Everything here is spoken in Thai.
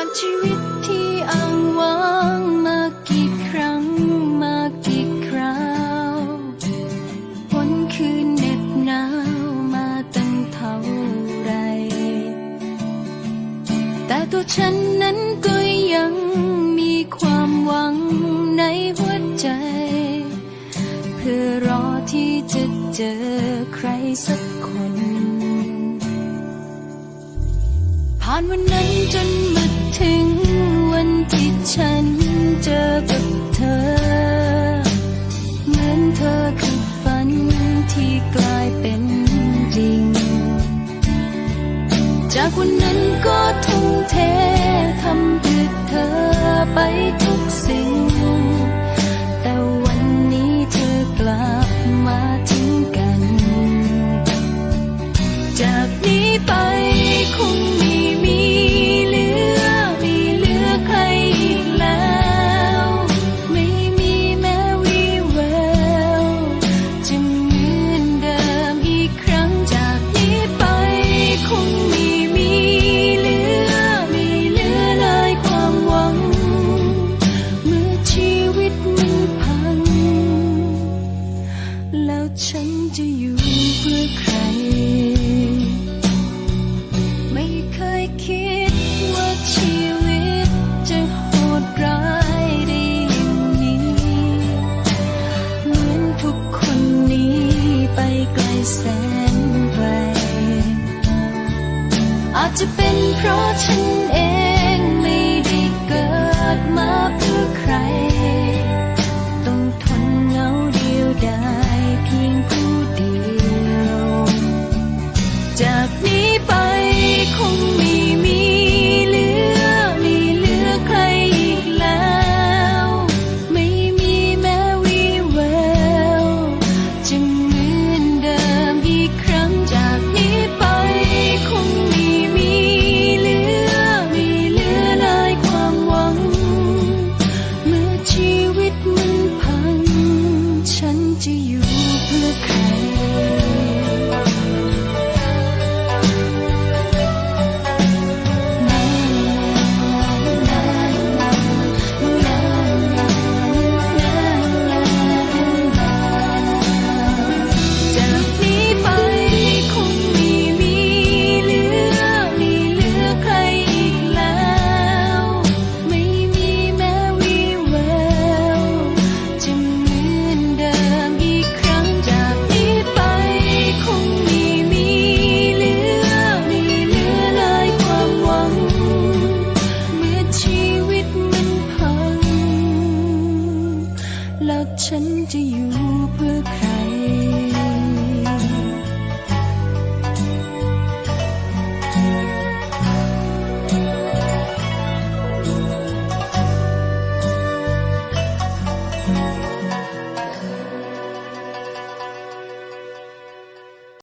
ผ่านชีวิตที่อ้างว้างมากี่ครั้งมากี่คราววันคืนเหน็บหนาวมาตั้งเท่าไร แต่ตัวฉันนั้นก็ยังมีความหวังในหัวใจ เพื่อรอที่จะเจอใครสักคน ผ่านวันนั้นจนมา ถึงวันที่ฉันเจอกับเธอ เหมือนเธอคือฝันที่กลายเป็นจริง จากวันนั้นก็ทุ่มเททำเพื่อเธอไปทุกสิ่ง ฉันจะอยู่เพื่อใคร ไม่เคยคิดว่าชีวิตจะโหดร้ายได้อย่างนี้ เหมือนทุกคนนี้ไปไกลแสนไกล อาจจะเป็นเพราะฉันเอง จ แล้วฉันจะอยู่เพื่อใคร